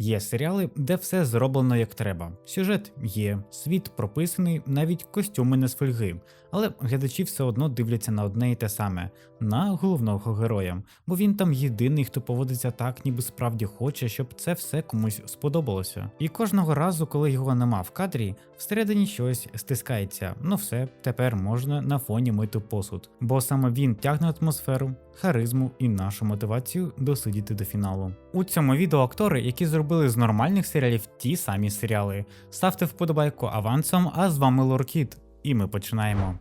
Є серіали, де все зроблено як треба. Сюжет є, світ прописаний, навіть костюми не з фольги. Але глядачі все одно дивляться на одне і те саме на головного героя, бо він там єдиний, хто поводиться так, ніби справді хоче, щоб це все комусь сподобалося. І кожного разу, коли його нема в кадрі, всередині щось стискається. Ну все, тепер можна на фоні мити посуд, бо саме він тягне атмосферу, харизму і нашу мотивацію досидіти до фіналу. У цьому відео актори, які зробили з нормальних серіалів ті самі серіали. Ставте вподобайку авансом, а з вами Лоркіт. І ми починаємо.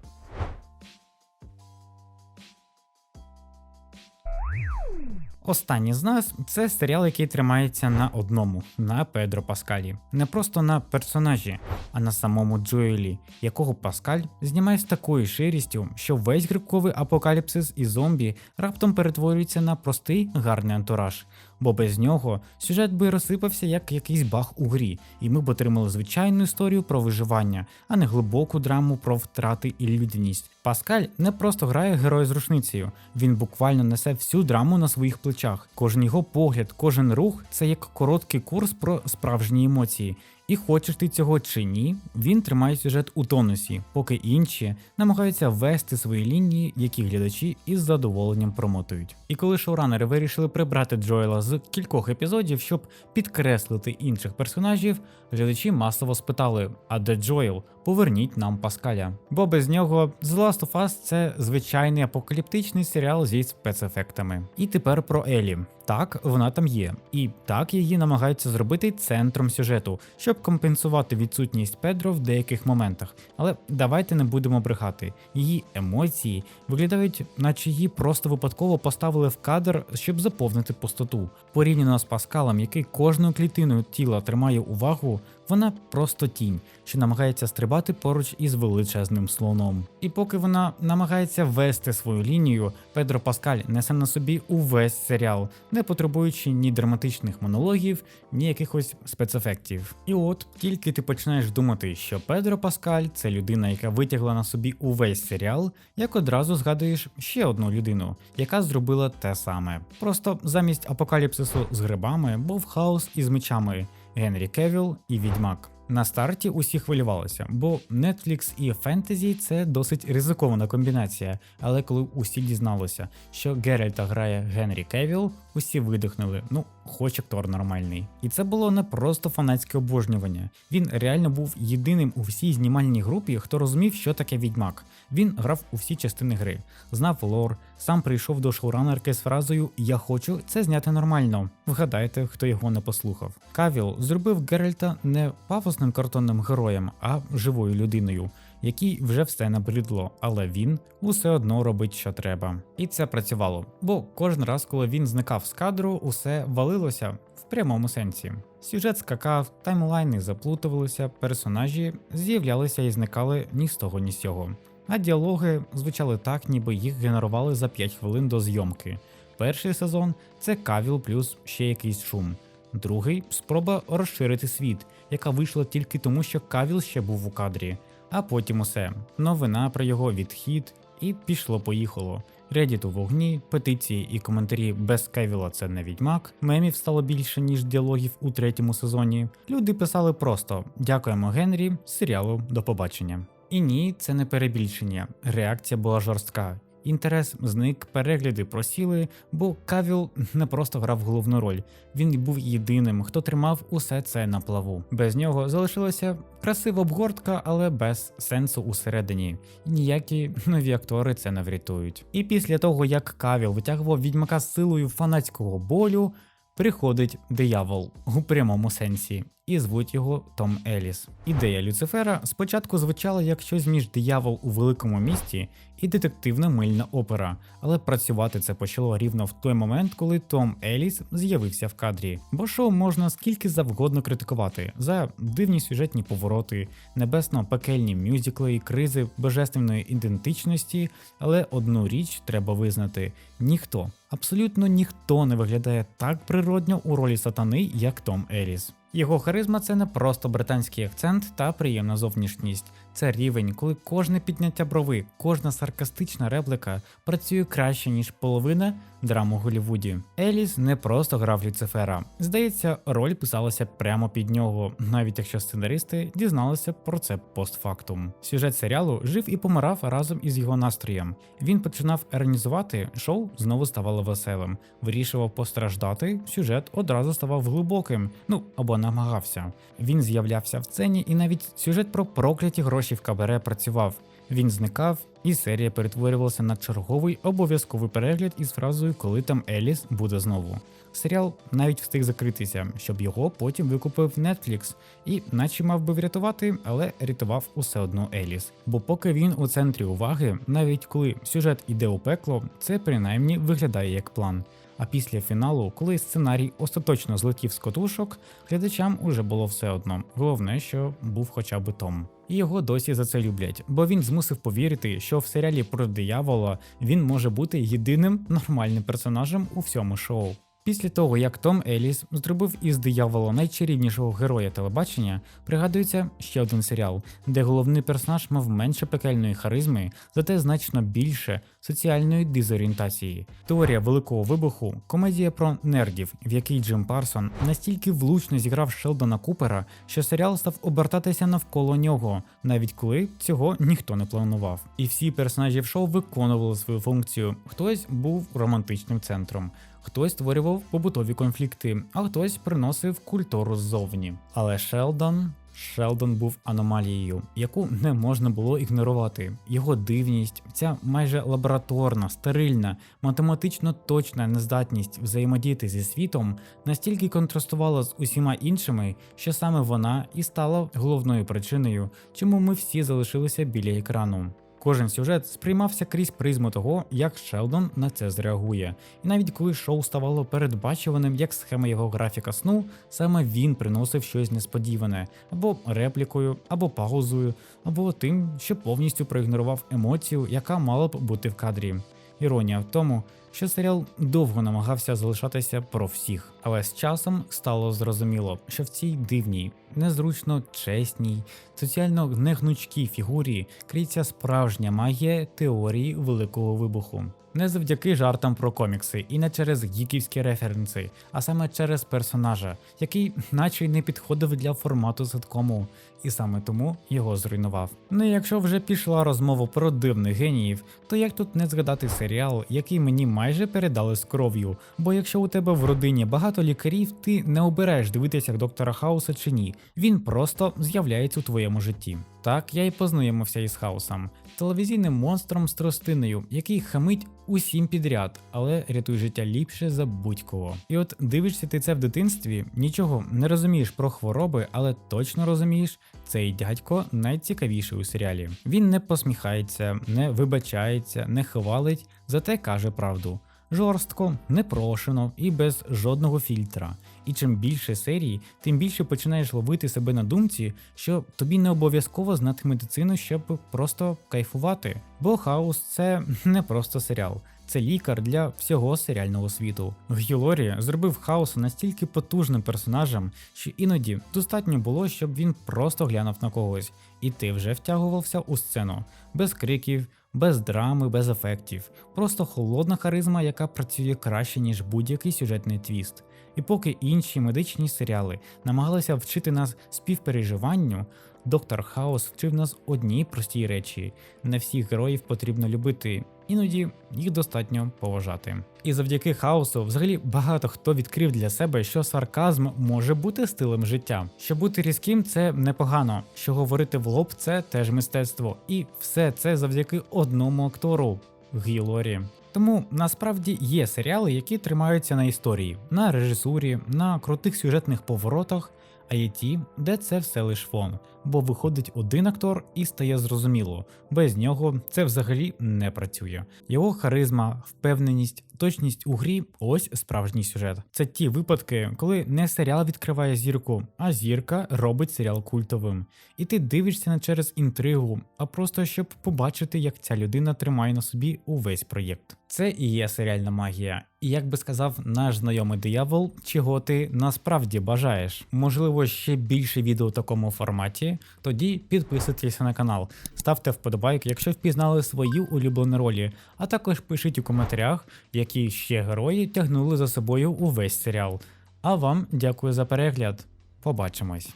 Останній з нас це серіал, який тримається на одному на Педро Паскалі. Не просто на персонажі, а на самому Джоелі, якого Паскаль знімає з такою ширістю, що весь грибковий апокаліпсис і зомбі раптом перетворюється на простий гарний антураж. Бо без нього сюжет би розсипався як якийсь баг у грі, і ми б отримали звичайну історію про виживання, а не глибоку драму про втрати і людяність. Паскаль не просто грає героя з рушницею, він буквально несе всю драму на своїх плечах. Кожен його погляд, кожен рух це як короткий курс про справжні емоції. І хочеш ти цього чи ні, він тримає сюжет у тонусі, поки інші намагаються вести свої лінії, які глядачі із задоволенням промотують. І коли шоуранери вирішили прибрати Джоела з кількох епізодів, щоб підкреслити інших персонажів, глядачі масово спитали: А де Джоел? Поверніть нам Паскаля. Бо без нього The Last of Us – це звичайний апокаліптичний серіал зі спецефектами. І тепер про Елі. Так, вона там є, і так її намагаються зробити центром сюжету, щоб компенсувати відсутність Педро в деяких моментах. Але давайте не будемо брехати. Її емоції виглядають, наче її просто випадково поставили в кадр, щоб заповнити пустоту. Порівняно з Паскалом, який кожною клітиною тіла тримає увагу, вона просто тінь, що намагається стрибати поруч із величезним слоном. І поки вона намагається вести свою лінію, Педро Паскаль несе на собі увесь серіал, не потребуючи ні драматичних монологів, ні якихось спецефектів. І от тільки ти починаєш думати, що Педро Паскаль це людина, яка витягла на собі увесь серіал, як одразу згадуєш ще одну людину, яка зробила те саме. Просто замість апокаліпсису з грибами був хаос із мечами. Генрі Кевіл і Відьмак. На старті усі хвилювалися, бо Netflix і фентезі це досить ризикована комбінація. Але коли усі дізналися, що Геральта грає Генрі Кевіл, усі видихнули. Ну, хоч актор нормальний. І це було не просто фанатське обожнювання. Він реально був єдиним у всій знімальній групі, хто розумів, що таке відьмак. Він грав у всі частини гри, знав лор, сам прийшов до шоуранерки з фразою Я хочу це зняти нормально. Вгадайте, хто його не послухав. Кавіл зробив Геральта не пафосним картонним героєм, а живою людиною, якій вже все набридло, але він усе одно робить, що треба. І це працювало. Бо кожен раз, коли він зникав з кадру, усе валилося в прямому сенсі. Сюжет скакав, таймлайни заплутувалися, персонажі з'являлися і зникали ні з того, ні з цього. А діалоги звучали так, ніби їх генерували за 5 хвилин до зйомки. Перший сезон це кавіл плюс ще якийсь шум. Другий спроба розширити світ, яка вийшла тільки тому, що Кавіл ще був у кадрі. А потім усе. Новина про його відхід, і пішло-поїхало. Редіт у вогні, петиції і коментарі без Кевіла це не відьмак. Мемів стало більше, ніж діалогів у третьому сезоні. Люди писали просто Дякуємо Генрі, серіалу до побачення. І ні, це не перебільшення. Реакція була жорстка. Інтерес зник, перегляди просіли, бо Кавіл не просто грав головну роль, він був єдиним, хто тримав усе це на плаву. Без нього залишилася красива обгортка, але без сенсу усередині. Ніякі нові актори це не врятують. І після того, як Кавіл витягував відьмака силою фанатського болю, приходить диявол у прямому сенсі. І звуть його Том Еліс. Ідея Люцифера спочатку звучала як щось між диявол у великому місті і детективна мильна опера, але працювати це почало рівно в той момент, коли Том Еліс з'явився в кадрі. Бо шоу можна скільки завгодно критикувати за дивні сюжетні повороти, небесно-пекельні мюзикли кризи божественної ідентичності, але одну річ треба визнати: ніхто, абсолютно ніхто не виглядає так природньо у ролі сатани, як Том Еліс. Його харизма це не просто британський акцент та приємна зовнішність. Це рівень, коли кожне підняття брови, кожна саркастична реплика працює краще, ніж половина драм у Голлівуді. Еліс не просто грав Люцифера. Здається, роль писалася прямо під нього, навіть якщо сценаристи дізналися про це постфактум. Сюжет серіалу жив і помирав разом із його настроєм. Він починав іронізувати, шоу знову ставало веселим. Вирішував постраждати, сюжет одразу ставав глибоким, ну або намагався. Він з'являвся в сцені, і навіть сюжет про прокляті гроші в кабаре працював. Він зникав, і серія перетворювалася на черговий обов'язковий перегляд із фразою Коли там Еліс буде знову. Серіал навіть встиг закритися, щоб його потім викупив Netflix, і наче мав би врятувати, але рятував усе одно Еліс. Бо поки він у центрі уваги, навіть коли сюжет іде у пекло, це принаймні виглядає як план. А після фіналу, коли сценарій остаточно злетів з котушок, глядачам уже було все одно. Головне, що був хоча б Том. І його досі за це люблять, бо він змусив повірити, що в серіалі про диявола він може бути єдиним нормальним персонажем у всьому шоу. Після того, як Том Еліс зробив із диявола найчарівнішого героя телебачення, пригадується ще один серіал, де головний персонаж мав менше пекельної харизми, зате значно більше соціальної дезорієнтації. Теорія великого вибуху комедія про нердів, в якій Джим Парсон настільки влучно зіграв Шелдона Купера, що серіал став обертатися навколо нього, навіть коли цього ніхто не планував. І всі персонажі в шоу виконували свою функцію. Хтось був романтичним центром. Хтось створював побутові конфлікти, а хтось приносив культуру ззовні. Але Шелдон. Шелдон був аномалією, яку не можна було ігнорувати. Його дивність, ця майже лабораторна, стерильна, математично точна нездатність взаємодіяти зі світом настільки контрастувала з усіма іншими, що саме вона і стала головною причиною, чому ми всі залишилися біля екрану. Кожен сюжет сприймався крізь призму того, як Шелдон на це зреагує. І навіть коли шоу ставало передбачуваним як схема його графіка сну, саме він приносив щось несподіване, або реплікою, або паузою, або тим, що повністю проігнорував емоцію, яка мала б бути в кадрі. Іронія в тому, що серіал довго намагався залишатися про всіх, але з часом стало зрозуміло, що в цій дивній, незручно чесній, соціально негнучкій фігурі криється справжня магія теорії великого вибуху. Не завдяки жартам про комікси і не через гіківські референси, а саме через персонажа, який наче й не підходив для формату ситкому, і саме тому його зруйнував. Ну і якщо вже пішла розмова про дивних геніїв, то як тут не згадати серіал, який мені майже передали з кров'ю? Бо якщо у тебе в родині багато лікарів, ти не обираєш дивитися доктора Хауса чи ні, він просто з'являється у твоєму житті. Так я і познайомився із хаосом, телевізійним монстром з тростиною, який хамить усім підряд, але рятує життя ліпше за будь-кого. І от дивишся ти це в дитинстві, нічого не розумієш про хвороби, але точно розумієш, цей дядько найцікавіший у серіалі. Він не посміхається, не вибачається, не хвалить, зате каже правду. Жорстко, непрошено і без жодного фільтра. І чим більше серій, тим більше починаєш ловити себе на думці, що тобі не обов'язково знати медицину, щоб просто кайфувати. Бо хаос це не просто серіал, це лікар для всього серіального світу. Гюлорі зробив хаоса настільки потужним персонажем, що іноді достатньо було, щоб він просто глянув на когось, і ти вже втягувався у сцену без криків. Без драми, без ефектів, просто холодна харизма, яка працює краще, ніж будь-який сюжетний твіст. І поки інші медичні серіали намагалися вчити нас співпереживанню, доктор Хаус вчив нас одній простій речі: не всіх героїв потрібно любити, іноді їх достатньо поважати. І завдяки хаосу, взагалі, багато хто відкрив для себе, що сарказм може бути стилем життя. Що бути різким це непогано, що говорити в лоб це теж мистецтво. І все це завдяки одному актору Гілорі. Тому насправді є серіали, які тримаються на історії, на режисурі, на крутих сюжетних поворотах, а є ті, де це все лиш фон, бо виходить один актор і стає зрозуміло, без нього це взагалі не працює. Його харизма, впевненість, точність у грі ось справжній сюжет. Це ті випадки, коли не серіал відкриває зірку, а зірка робить серіал культовим. І ти дивишся не через інтригу, а просто щоб побачити, як ця людина тримає на собі увесь проєкт. Це і є серіальна магія. І як би сказав наш знайомий диявол, чого ти насправді бажаєш? Можливо, ще більше відео в такому форматі. Тоді підписуйтесь на канал, ставте вподобайки, якщо впізнали свої улюблені ролі, а також пишіть у коментарях, які ще герої тягнули за собою увесь серіал. А вам дякую за перегляд. Побачимось.